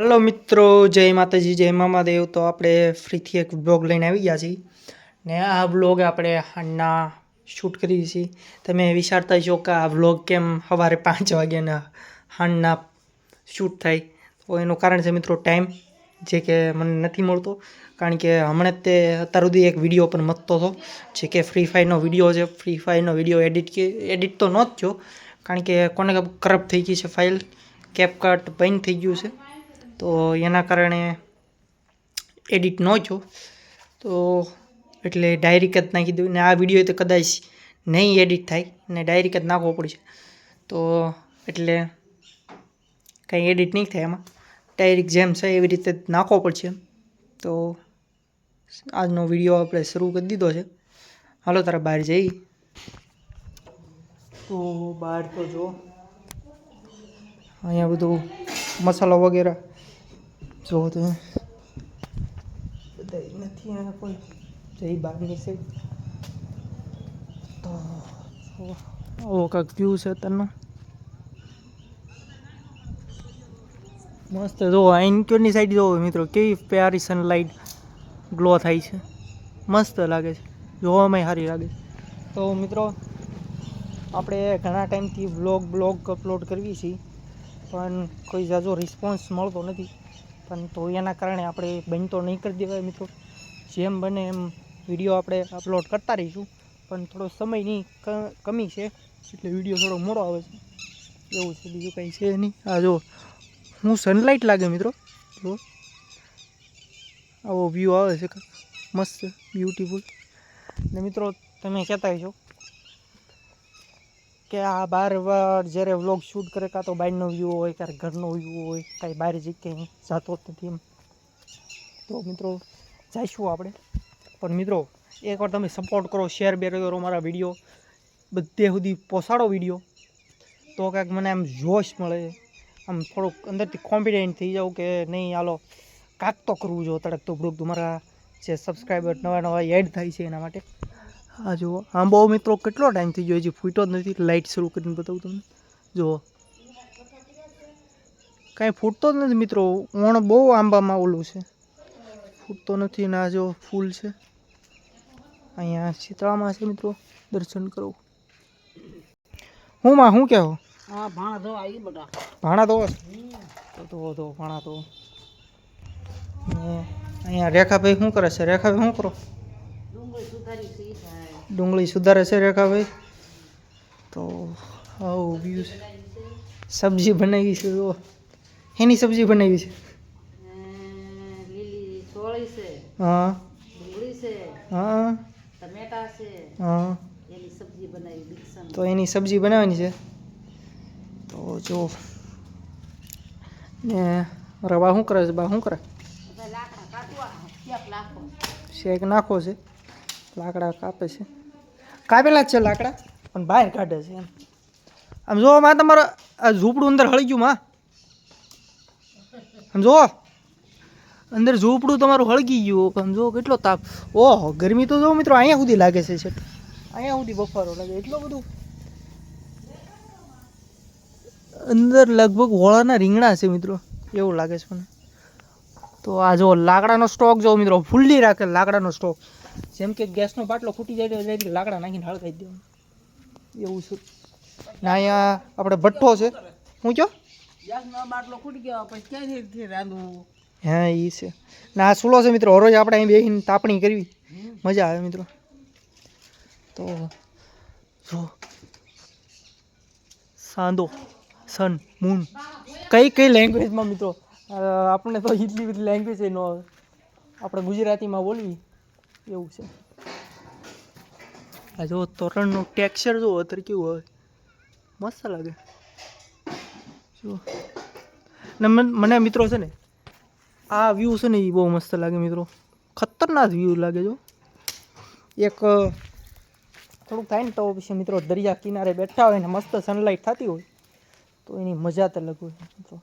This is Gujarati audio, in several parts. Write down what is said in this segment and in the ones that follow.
હેલો મિત્રો, જય માતાજી, જય મામાદેવ તો આપણે ફરીથી એક બ્લોગ લઈને આવી ગયા છીએ. ને આ બ્લોગ આપણે હાંજના શૂટ કરીએ છીએ. તમે વિચારતા છો કે આ બ્લોગ કેમ સવારે પાંચ વાગ્યાના હાંજના શૂટ થાય? તો એનું કારણ છે મિત્રો ટાઈમ જે કે મને નથી મળતો. કારણ કે હમણાં તે અત્યાર સુધી એક વીડિયો પણ મતતો હતો, જે કે ફ્રી ફાયરનો વીડિયો છે. ફ્રી ફાયરનો વીડિયો એડિટ કે એડિટ તો ન જ થયો, કારણ કે કોને કરપ્ટ થઈ ગઈ છે ફાઇલ કેપકટ બંધ થઈ ગયું છે. તો એના કારણે એડિટ ન છો તો એટલે ડાયરેક્ટ જ નાખી દઉં ને આ વીડિયો તો કદાચ નહીં એડિટ થાય ને ડાયરેક્ટ જ નાખવો પડશે. તો એટલે કંઈ એડિટ નહીં થાય એમાં ડાયરેક્ટ જેમ છે એવી રીતે નાખવો પડશે તો આજનો વીડિયો આપણે શરૂ કરી દીધો છે. હાલો, તારા બહાર જઈ. તો બહાર તો જો. અહીંયા બધું મસાલો વગેરે જો તમે. બધા નથી આ કોઈ જઈ બહારની છે. તો આવો કાંક વ્યૂ છે તનો મસ્ત જો એન્ક્યોરની સાઈડ જોવો મિત્રો, કેવી પ્યારી સનલાઇટ ગ્લો થાય છે. મસ્ત લાગે છે. જોવામાં સારી લાગે છે. તો મિત્રો, આપણે ઘણા ટાઈમથી વ્લોગ બ્લોગ અપલોડ કરવી છીએ પણ કોઈ જાજો રિસ્પોન્સ મળતો નથી. પણ તો એના કારણે આપણે બંધ તો નહીં કરી દેવાય મિત્રો. જેમ બને એમ વીડિયો આપણે અપલોડ કરતા રહીશું. પણ થોડો સમયની કમી છે, એટલે વીડિયો થોડો મોડો આવે છે. એવું છે, બીજું કંઈ છે નહીં. આ જો, હું સનલાઇટ લાગે મિત્રો. જો, આવો વ્યૂ આવે છે. મસ્ત બ્યુટીફુલ ને મિત્રો, તમે કહેતા હશો કે આ બાર જ્યારે વ્લોગ શૂટ કરે, કાં તો બહારનો વ્યૂ હોય ક્યારેક ઘરનો વ્યૂ હોય, કાંઈ બહાર જગ્યાએ જતો જ નથી એમ. તો મિત્રો, જઈશું આપણે. પણ મિત્રો, એકવાર તમે સપોર્ટ કરો શેર બેર કરો મારા વીડિયો બધે સુધી પહોંચાડો વીડિયો તો કાંઈક મને આમ જોશ મળે. આમ થોડુંક અંદરથી કોન્ફિડન્ટ થઈ જાઉં કે નહીં, હાલો, કાંક તો કરવું જો તડક તો બુડક તમારા જે સબસ્ક્રાઈબર નવા નવા એડ થાય છે એના માટે. હા જુઓ. આંબો મિત્રો કેટલો ટાઈમ થઈ ગયો હજી ફૂટો જ નથી લાઇટ શરૂ કરીને બતાવું તમને. જુઓ. કાંઈ ફૂટતો જ નથી મિત્રો. ઓણ બહુ આંબામાં ઓલું છે. ફૂટતો નથી ને આ જો ફૂલ છે. અહીંયા શીતળામાં છે મિત્રો. દર્શન કરો. હું માં શું કહેવો હા? ભાણા ધો આવી બધા. ભાણા તો તો તો તો ભાણા તો. અહીંયા રેખાભાઈ શું કરે છે? રેખાભાઈ શું કરો? ડુંગળી સુધારી છે રેખાભાઈ. તો આવું વ્યૂ છે. સબ્જી બનાવી છે જો એની સબ્જી બનાવી છે. હા હા. હા. તો એની સબ્જી બનાવવાની છે. તો જો ને રવા શું કરે છે બા શું કરે? શેક નાખો છે. લાકડા કાપે છે. કાપેલા જ છે લાકડા. પણ બહાર કાઢે છે એમ. આમ જુઓ, માં તમારો આ ઝૂંપડું અંદર હળી ગયું, માં. આમ જુઓ, અંદર ઝૂંપડું તમારું હળગી ગયું. આમ જો કેટલો તાપ. ઓહો, ગરમી તો જો મિત્રો, અહીંયા સુધી લાગે છે છેટ અહીંયા સુધી બફારો લાગે. એટલો બધું. અંદર લગભગ હોળાના રીંગણા છે મિત્રો. એવું લાગે છે મને. તો આ જો લાકડાનો સ્ટોક જો મિત્રો. ફૂલ્લી રાખે લાકડાનો સ્ટોક. જેમ કે ગેસનો બાટલો ફૂટી જાય direct લાકડા નાખીને હળગાવી દેવાનું એવું છે. ને અહીંયા આપણે ભઠ્ઠો છે. હું કહો ગેસનો બાટલો ફૂટી ગયો પછી ક્યાંથી રાંધવું? હા એ છે. ને આ ચૂલો છે મિત્રો હરોજ આપણે અહીં બેસીને તાપણી કરવી. મજા આવે મિત્રો. તો જો. સાંદો સન મૂન. કઈ કઈ લેંગ્વેજમાં મિત્રો? આપણને તો એટલી બધી લેંગ્વેજ ન આવે આપણે ગુજરાતીમાં બોલવી એવું છે. આ જો તોરણનું ટેક્સચર જો અત્યારે કેવું હોય. મસ્ત લાગે. જો ને મન- મિત્રો છે ને, આ વ્યૂ છે ને એ બહુ મસ્ત લાગે મિત્રો. ખતરનાક વ્યૂ લાગે જો. એક થોડુંક થાય ને તો પછી મિત્રો દરિયા કિનારે બેઠા હોય ને મસ્ત સનલાઇટ થતી હોય, તો એની મજા જ અલગ હોય મિત્રો.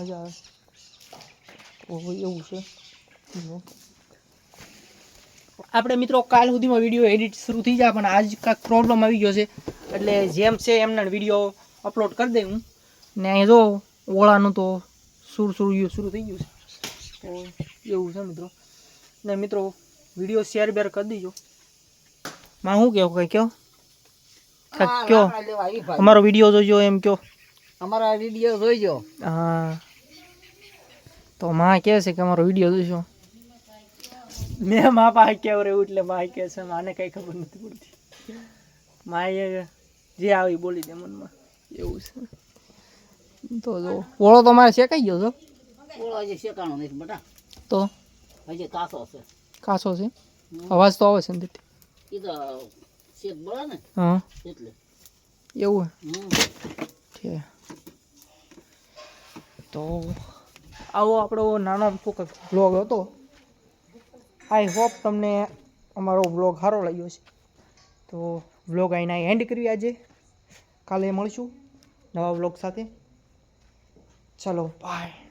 મજા આવે. એવું છે. આપણે મિત્રો કાલ સુધીમાં વીડિયો એડિટ શરૂ થઈ જાય પણ આજ કાંઈક પ્રોબ્લેમ આવી ગયો છે. એટલે જેમ છે એમના વીડિયો અપલોડ કરી દઈ હું. ને અહીં જો ઓળાનું તો સુર સુર શરૂ થઈ ગયું છે. તો એવું છે મિત્રો. ને મિત્રો વીડિયો શેર બેર કરી દીજો. માં શું કહો કઈ કહો કયો? અમારો વીડિયો જોજો એમ કયો. અમારા વીડિયો જોઈજો. હા. તો માં કહે છે કે અમારો વીડિયો જોઈશો મેં મા પાસે કેવું રહ્યું એટલે મા કહે છે માને કઈ ખબર નથી પડતી. માએ જે આવી બોલી દે મનમાં એવું છે. તો જો ઓળો તો મારે શેકાઈ ગયો છો ઓળો હજી શેકાણો નથી બટા. તો? હજી કાસો છે. કાસો છે? અવાજ તો આવે છે ને તેથી. એ તો શેક બળે ને હા. એટલે. એવું છે. તો આવો આપણો નાનો ટૂંક બ્લોગ હતો. આઈ હોપ તમને અમારો બ્લોગ સારો લાગ્યો છે તો બ્લોગ અહીંના એન્ડ કરીએ આજે. કાલે મળશું નવા બ્લોગ સાથે. ચલો બાય